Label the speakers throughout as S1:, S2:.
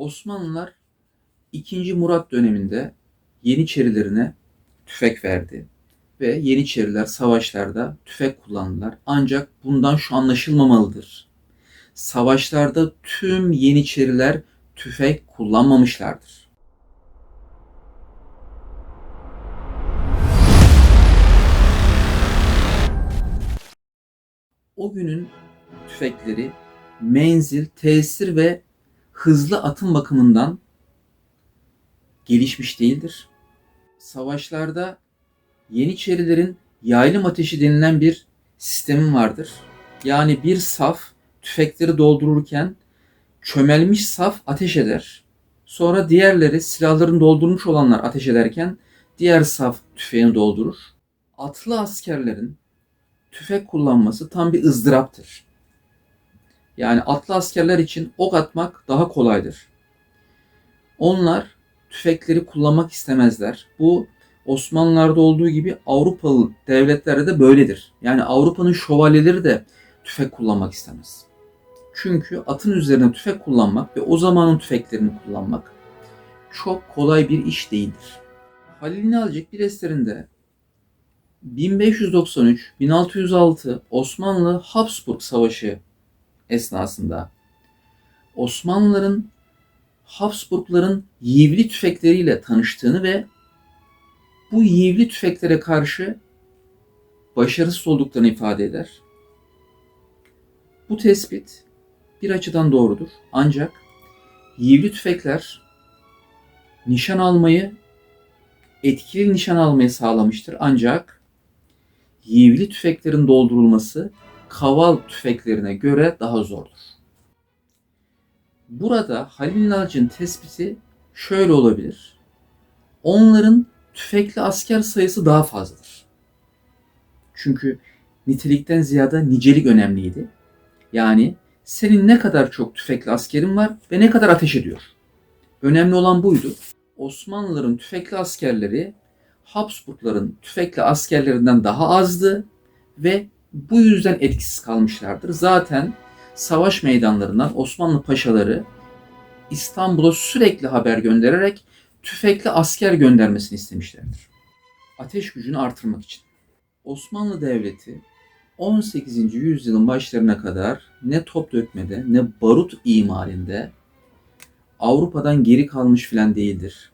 S1: Osmanlılar 2. Murat döneminde Yeniçerilerine tüfek verdi ve Yeniçeriler savaşlarda tüfek kullandılar. Ancak bundan şu anlaşılmamalıdır. Savaşlarda tüm Yeniçeriler tüfek kullanmamışlardır. O günün tüfekleri menzil, tesir ve hızlı atım bakımından gelişmiş değildir. Savaşlarda Yeniçerilerin yaylım ateşi denilen bir sistemi vardır. Yani bir saf tüfekleri doldururken çömelmiş saf ateş eder. Sonra diğerleri silahlarını doldurmuş olanlar ateş ederken diğer saf tüfeğini doldurur. Atlı askerlerin tüfek kullanması tam bir ızdıraptır. Yani atlı askerler için ok atmak daha kolaydır. Onlar tüfekleri kullanmak istemezler. Bu Osmanlılar'da olduğu gibi Avrupalı devletlerde de böyledir. Yani Avrupa'nın şövalyeleri de tüfek kullanmak istemez. Çünkü atın üzerine tüfek kullanmak ve o zamanın tüfeklerini kullanmak çok kolay bir iş değildir. Halil İnalcık bir eserinde 1593-1606 Osmanlı Habsburg Savaşı esnasında Osmanlıların Habsburgların yivli tüfekleriyle tanıştığını ve bu yivli tüfeklere karşı başarısız olduklarını ifade eder. Bu tespit bir açıdan doğrudur. Ancak yivli tüfekler nişan almayı, etkili nişan almayı sağlamıştır. Ancak yivli tüfeklerin doldurulması kaval tüfeklerine göre daha zordur. Burada Halil Nalcı'nın tespiti şöyle olabilir. Onların tüfekli asker sayısı daha fazladır. Çünkü nitelikten ziyade nicelik önemliydi. Yani senin ne kadar çok tüfekli askerin var ve ne kadar ateş ediyor. Önemli olan buydu. Osmanlıların tüfekli askerleri Habsburgların tüfekli askerlerinden daha azdı ve bu yüzden etkisiz kalmışlardır. Zaten savaş meydanlarından Osmanlı paşaları İstanbul'a sürekli haber göndererek tüfekli asker göndermesini istemişlerdir. Ateş gücünü artırmak için. Osmanlı Devleti 18. yüzyılın başlarına kadar ne top dökmede ne barut imalinde Avrupa'dan geri kalmış filan değildir.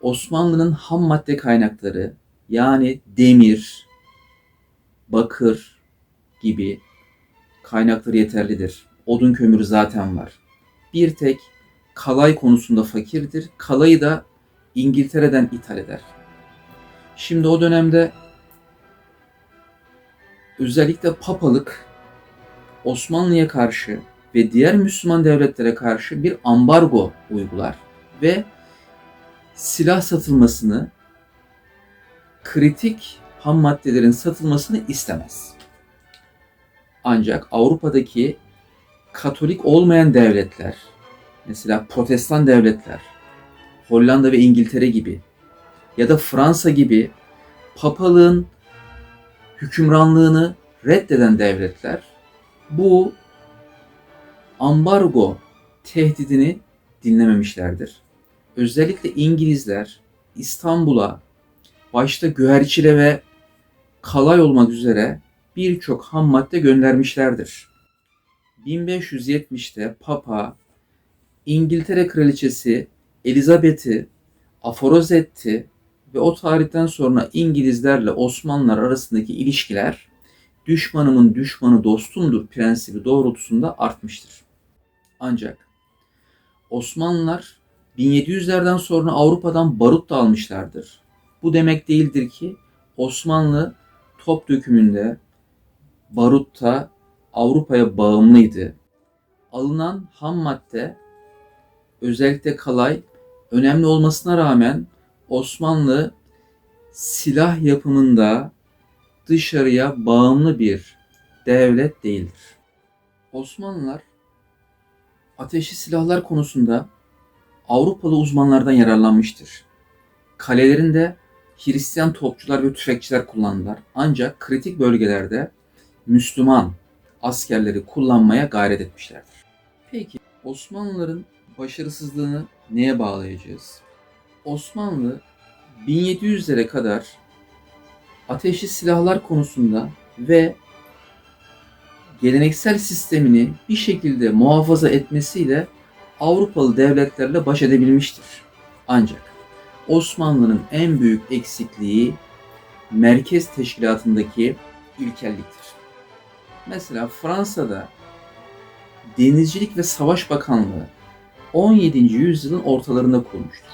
S1: Osmanlı'nın ham madde kaynakları yani demir, bakır gibi kaynakları yeterlidir. Odun kömürü zaten var. Bir tek kalay konusunda fakirdir. Kalayı da İngiltere'den ithal eder. Şimdi o dönemde özellikle papalık Osmanlı'ya karşı ve diğer Müslüman devletlere karşı bir ambargo uygular ve silah satılmasını, kritik ham maddelerin satılmasını istemez. Ancak Avrupa'daki Katolik olmayan devletler, mesela Protestan devletler, Hollanda ve İngiltere gibi ya da Fransa gibi papalığın hükümranlığını reddeden devletler bu ambargo tehdidini dinlememişlerdir. Özellikle İngilizler İstanbul'a başta Güherçile ve Kalay olmak üzere birçok ham madde göndermişlerdir. 1570'te Papa İngiltere Kraliçesi Elizabeth'i aforoz etti ve o tarihten sonra İngilizlerle Osmanlılar arasındaki ilişkiler düşmanımın düşmanı dostumdur prensibi doğrultusunda artmıştır. Ancak Osmanlılar 1700'lerden sonra Avrupa'dan barut da almışlardır. Bu demek değildir ki Osmanlı top dökümünde barutta Avrupa'ya bağımlıydı. Alınan ham madde özellikle kalay önemli olmasına rağmen Osmanlı silah yapımında dışarıya bağımlı bir devlet değildir. Osmanlılar ateşli silahlar konusunda Avrupalı uzmanlardan yararlanmıştır. Kalelerinde Hristiyan topçular ve tüfekçiler kullandılar. Ancak kritik bölgelerde Müslüman askerleri kullanmaya gayret etmişlerdir. Peki Osmanlıların başarısızlığını neye bağlayacağız? Osmanlı 1700'lere kadar ateşli silahlar konusunda ve geleneksel sistemini bir şekilde muhafaza etmesiyle Avrupalı devletlerle baş edebilmiştir. Ancak Osmanlı'nın en büyük eksikliği merkez teşkilatındaki ilkelliktir. Mesela Fransa'da Denizcilik ve Savaş Bakanlığı 17. yüzyılın ortalarında kurulmuştur.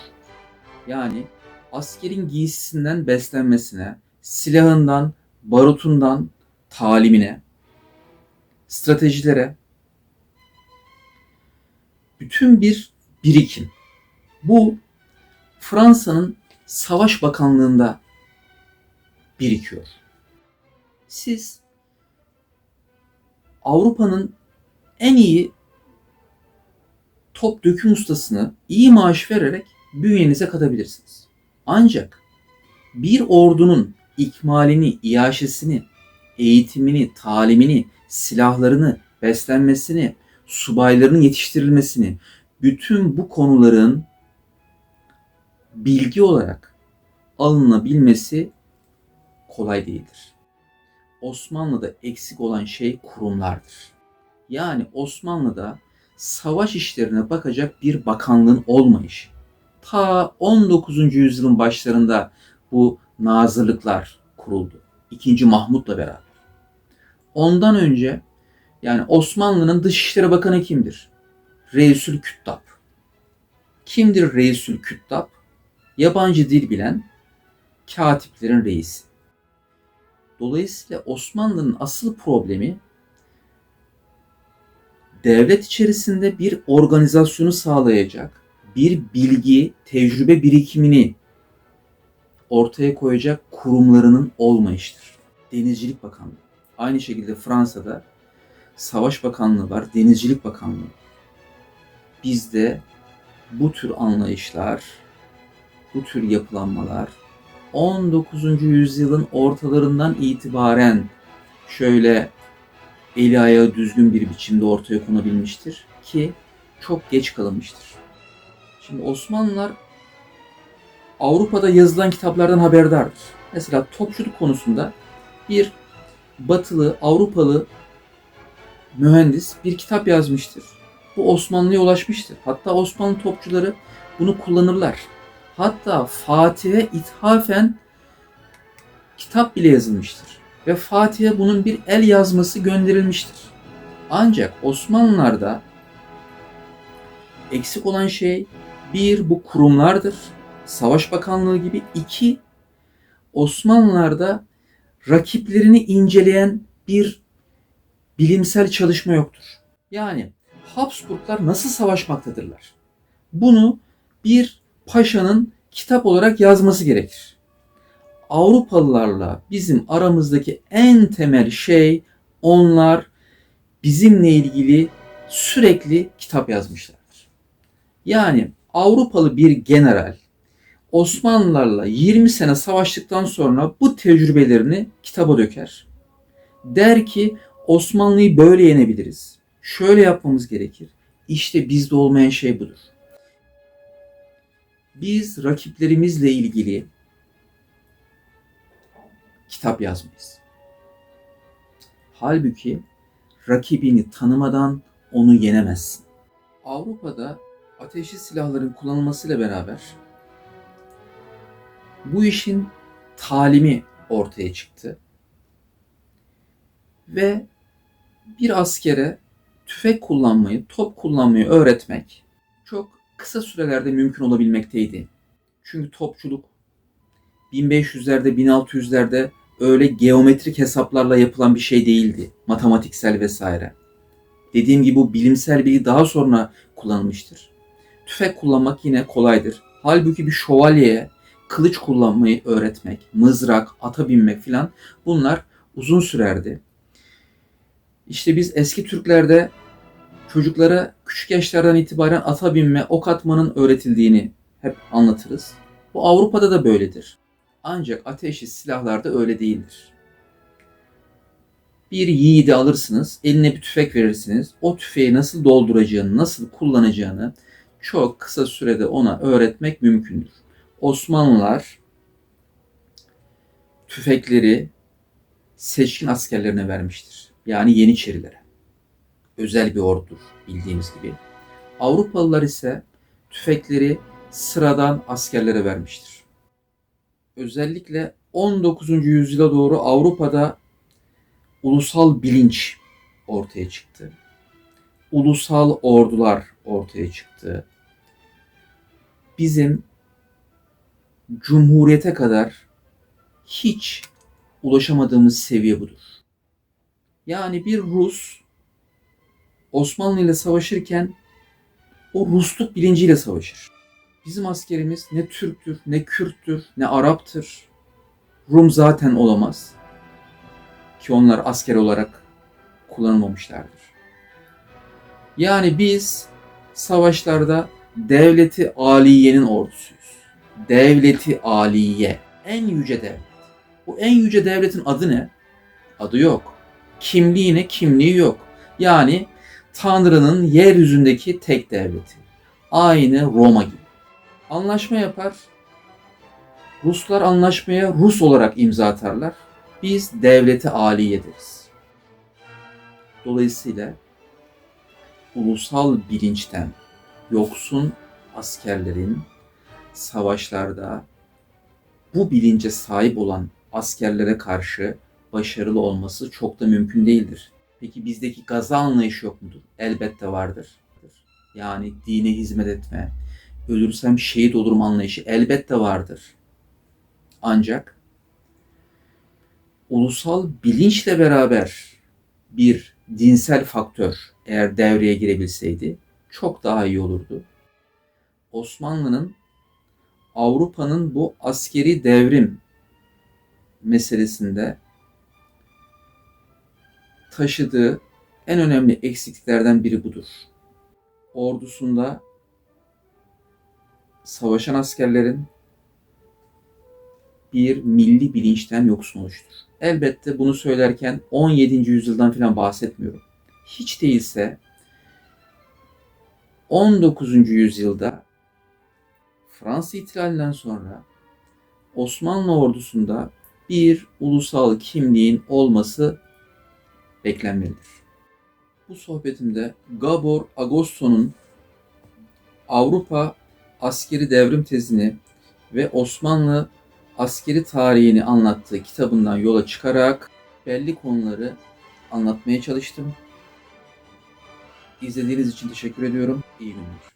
S1: Yani askerin giysisinden beslenmesine, silahından, barutundan talimine, stratejilere bütün bir birikim. Bu Fransa'nın Savaş Bakanlığı'nda birikiyor. Siz Avrupa'nın en iyi top döküm ustasını iyi maaş vererek bünyenize katabilirsiniz. Ancak bir ordunun ikmalini, iaşesini, eğitimini, talimini, silahlarını, beslenmesini, subaylarının yetiştirilmesini, bütün bu konuların bilgi olarak alınabilmesi kolay değildir. Osmanlı'da eksik olan şey kurumlardır. Yani Osmanlı'da savaş işlerine bakacak bir bakanlığın olmayışı. Ta 19. yüzyılın başlarında bu nazırlıklar kuruldu. 2. Mahmut'la beraber. Ondan önce yani Osmanlı'nın Dışişleri Bakanı kimdir? Reisül Küttab. Kimdir Reisül Küttab? Yabancı dil bilen katiplerin reisi. Dolayısıyla Osmanlı'nın asıl problemi devlet içerisinde bir organizasyonu sağlayacak, bir bilgi, tecrübe birikimini ortaya koyacak kurumlarının olmayıştır. Denizcilik Bakanlığı. Aynı şekilde Fransa'da Savaş Bakanlığı var, Denizcilik Bakanlığı. Bizde bu tür anlayışlar, bu tür yapılanmalar 19. yüzyılın ortalarından itibaren şöyle eli ayağı düzgün bir biçimde ortaya konabilmiştir ki çok geç kalınmıştır. Şimdi Osmanlılar Avrupa'da yazılan kitaplardan haberdardır. Mesela topçuluk konusunda bir batılı, Avrupalı mühendis bir kitap yazmıştır. Bu Osmanlı'ya ulaşmıştır. Hatta Osmanlı topçuları bunu kullanırlar. Hatta Fatih'e ithafen kitap bile yazılmıştır. Ve Fatih'e bunun bir el yazması gönderilmiştir. Ancak Osmanlılar'da eksik olan şey bir bu kurumlardır. Savaş Bakanlığı gibi iki Osmanlılar'da rakiplerini inceleyen bir bilimsel çalışma yoktur. Yani Habsburglar nasıl savaşmaktadırlar? Bunu bir paşanın kitap olarak yazması gerekir. Avrupalılarla bizim aramızdaki en temel şey onlar bizimle ilgili sürekli kitap yazmışlardır. Yani Avrupalı bir general Osmanlılarla 20 sene savaştıktan sonra bu tecrübelerini kitaba döker. Der ki Osmanlı'yı böyle yenebiliriz. Şöyle yapmamız gerekir. İşte bizde olmayan şey budur. Biz rakiplerimizle ilgili kitap yazmayız. Halbuki rakibini tanımadan onu yenemezsin. Avrupa'da ateşli silahların kullanılmasıyla beraber bu işin talimi ortaya çıktı. Ve bir askere tüfek kullanmayı, top kullanmayı öğretmek çok kısa sürelerde mümkün olabilmekteydi. Çünkü topçuluk 1500'lerde, 1600'lerde öyle geometrik hesaplarla yapılan bir şey değildi. Matematiksel vesaire. Dediğim gibi bu bilimsel bilgi daha sonra kullanılmıştır. Tüfek kullanmak yine kolaydır. Halbuki bir şövalyeye kılıç kullanmayı öğretmek, mızrak, ata binmek filan bunlar uzun sürerdi. İşte biz eski Türklerde çocuklara küçük yaşlardan itibaren ata binme, ok atmanın öğretildiğini hep anlatırız. Bu Avrupa'da da böyledir. Ancak ateşli silahlarda öyle değildir. Bir yiğidi alırsınız, eline bir tüfek verirsiniz. O tüfeği nasıl dolduracağını, nasıl kullanacağını çok kısa sürede ona öğretmek mümkündür. Osmanlılar tüfekleri seçkin askerlerine vermiştir. Yani Yeniçerilere. Özel bir ordudur bildiğimiz gibi. Avrupalılar ise tüfekleri sıradan askerlere vermiştir. Özellikle 19. yüzyıla doğru Avrupa'da ulusal bilinç ortaya çıktı. Ulusal ordular ortaya çıktı. Bizim cumhuriyete kadar hiç ulaşamadığımız seviye budur. Yani bir Rus Osmanlı ile savaşırken o Rusluk bilinciyle savaşır. Bizim askerimiz ne Türktür, ne Kürttür, ne Arap'tır. Rum zaten olamaz. Ki onlar asker olarak kullanılmamışlardır. Yani biz savaşlarda devleti aliyenin ordusuyuz. Devleti aliye. En yüce devlet. Bu en yüce devletin adı ne? Adı yok. Kimliği ne? Kimliği yok. Yani Tanrı'nın yeryüzündeki tek devleti. Aynı Roma gibi. Anlaşma yapar. Ruslar anlaşmaya Rus olarak imza atarlar. Biz devleti aliye deriz. Dolayısıyla ulusal bilinçten yoksun askerlerin savaşlarda bu bilince sahip olan askerlere karşı başarılı olması çok da mümkün değildir. Peki bizdeki gaza anlayışı yok mudur? Elbette vardır. Yani dine hizmet etme, ölürsem şehit olurum anlayışı elbette vardır. Ancak ulusal bilinçle beraber bir dinsel faktör eğer devreye girebilseydi çok daha iyi olurdu. Osmanlı'nın Avrupa'nın bu askeri devrim meselesinde taşıdığı en önemli eksikliklerden biri budur. Ordusunda savaşan askerlerin bir milli bilinçten yoksun oluştur. Elbette bunu söylerken 17. yüzyıldan falan bahsetmiyorum. Hiç değilse 19. yüzyılda Fransız ihtilalinden sonra Osmanlı ordusunda bir ulusal kimliğin olması beklenmelidir. Bu sohbetimde Gabor Agoston'un Avrupa askeri devrim tezini ve Osmanlı askeri tarihini anlattığı kitabından yola çıkarak belli konuları anlatmaya çalıştım. İzlediğiniz için teşekkür ediyorum. İyi günler.